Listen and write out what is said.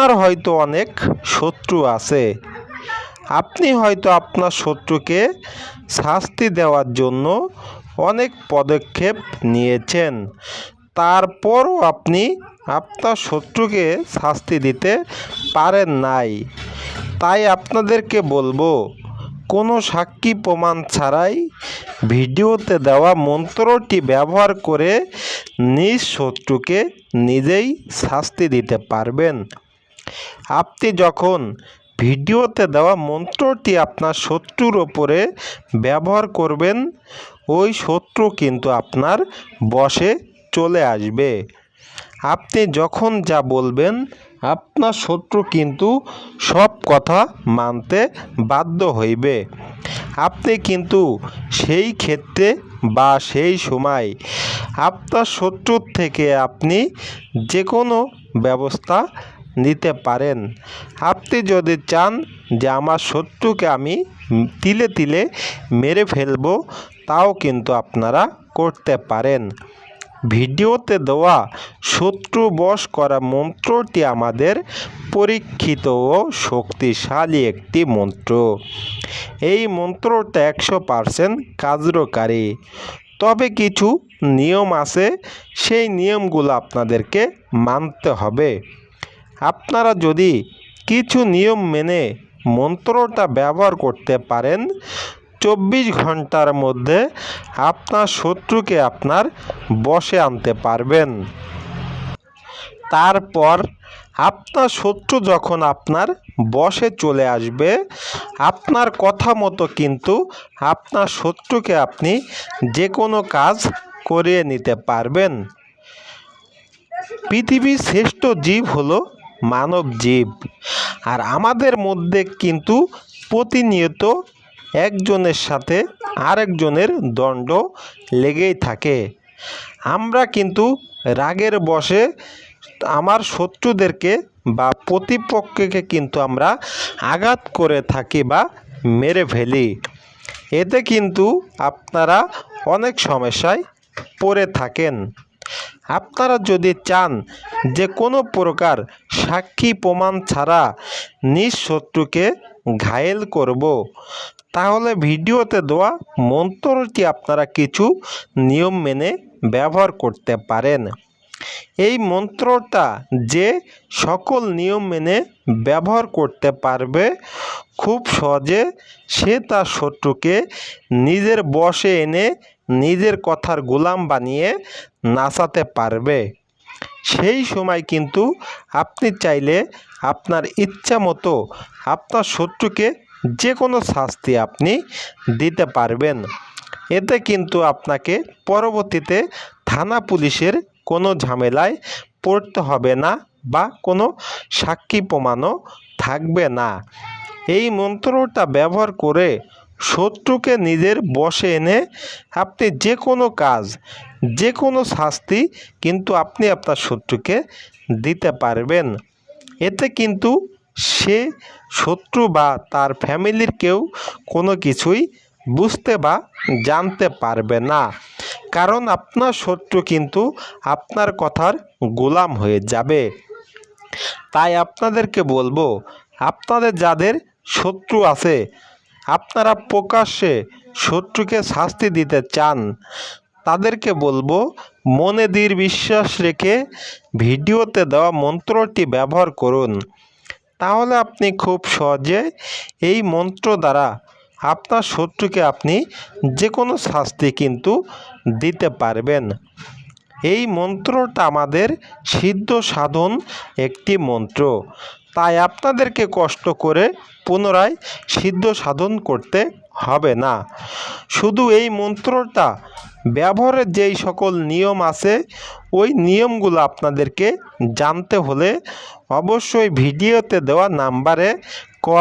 আপনার হয়তো অনেক শত্রু আছে। আপনি হয়তো আপনার শত্রুকে শাস্তি দেওয়ার জন্য অনেক পদক্ষেপ নিয়েছেন। তারপরও আপনি আপনার শত্রুকে শাস্তি দিতে পারেন নাই। তাই আপনাদেরকে বলব, কোনো সাক্ষী প্রমাণ ছাড়াই ভিডিওতে দেওয়া মন্ত্রটি ব্যবহার করে নিজ শত্রুকে নিজেই শাস্তি দিতে পারবেন। আপনি যখন ভিডিওতে দেওয়া মন্ত্রটি আপনার শত্রুর ওপরে ব্যবহার করবেন, ওই শত্রু কিন্তু আপনার বশে চলে আসবে। আপনি যখন যা বলবেন, আপনার শত্রু কিন্তু সব কথা মানতে বাধ্য হইবে। আপনি কিন্তু সেই ক্ষেত্রে বা সেই সময় আপনার শত্রুর থেকে আপনি যে কোনো ব্যবস্থা নিতে পারেন। আপনি যদি চান যে আমার শত্রুকে আমি তিলে তিলে মেরে ফেলব, তাও কিন্তু আপনারা করতে পারেন। ভিডিওতে দেওয়া শত্রু বশ করা মন্ত্রটি আমাদের পরীক্ষিত ও শক্তিশালী একটি মন্ত্র। এই মন্ত্রটা একশো পারসেন্ট কার্যকারী তবে কিছু নিয়ম আছে, সেই নিয়মগুলো আপনাদেরকে মানতে হবে। আপনারা যদি কিছু নিয়ম মেনে মন্ত্রটা ব্যবহার করতে পারেন, চব্বিশ ঘণ্টার মধ্যে আপনার শত্রুকে আপনার বশে আনতে পারবেন। তারপর আপনার শত্রু যখন আপনার বশে চলে আসবে, আপনার কথা মতো কিন্তু আপনার শত্রুকে আপনি যে কোনো কাজ করিয়ে নিতে পারবেন। পৃথিবীর শ্রেষ্ঠ জীব হলো মানব জীব। আর আমাদের মধ্যে কিন্তু প্রতিনিয়ত একজনের সাথে আরেকজনের দণ্ড লেগেই থাকে। আমরা কিন্তু রাগের বশে আমার শত্রুদেরকে বা প্রতিপক্ষকে কিন্তু আমরা আঘাত করে থাকি বা মেরে ফেলি। এতে কিন্তু আপনারা অনেক সমস্যায় পড়ে থাকেন। আপনারা যদি চান যে কোনো প্রকার সাক্ষী প্রমাণ ছাড়া নিজ শত্রুকে ঘায়েল করব। তাহলে ভিডিওতে দেওয়া মন্ত্রটি আপনারা কিছু নিয়ম মেনে ব্যবহার করতে পারেন। এই মন্ত্রটা যে সকল নিয়ম মেনে ব্যবহার করতে পারবে, খুব সহজে সে তার শত্রুকে নিজের বশে এনে নিজের কথার গোলাম বানিয়ে নাচাতে পারবে। সেই সময় কিন্তু আপনি চাইলে আপনার ইচ্ছা মতো আপনার শত্রুকে যে কোনো শাস্তি আপনি দিতে পারবেন। এতে কিন্তু আপনাকে পরবর্তীতে থানা পুলিশের কোনো ঝামেলায় পড়তে হবে না বা কোনো সাক্ষী প্রমাণও থাকবে না। এই মন্ত্রটা ব্যবহার করে শত্রুকে নিজের বশে এনে আপনি যে কোনো কাজ, যে কোনো শাস্তি কিন্তু আপনি আপনার শত্রুকে দিতে পারবেন। এতে কিন্তু সে শত্রু বা তার ফ্যামিলির কেউ কোনো কিছুই বুঝতে বা জানতে পারবে না। কারণ আপনার শত্রু কিন্তু আপনার কথার গোলাম হয়ে যাবে। তাই আপনাদেরকে বলব, আপনাদের যাদের শত্রু আছে আপনারা প্রকাশ্যে শত্রুকে শাস্তি দিতে চান, তাদেরকে বলব, মনে দৃঢ় বিশ্বাস রেখে ভিডিওতে দেওয়া মন্ত্রটি ব্যবহার করুন। তাহলে আপনি খুব সহজে এই মন্ত্র দ্বারা আপনার শত্রুকে আপনি যে কোনো শাস্তি কিন্তু দিতে পারবেন। এই মন্ত্রটা আমাদের সিদ্ধ সাধন একটি মন্ত্র। তাই আপনাদেরকে কষ্ট করে পুনরায় সিদ্ধ সাধন করতে হবে না। শুধু এই মন্ত্রটা, ব্যবহারের যেই সকল নিয়ম আছে, ওই নিয়মগুলো আপনাদেরকে জানতে হলে অবশ্যই ভিডিওতে দেওয়া নাম্বারে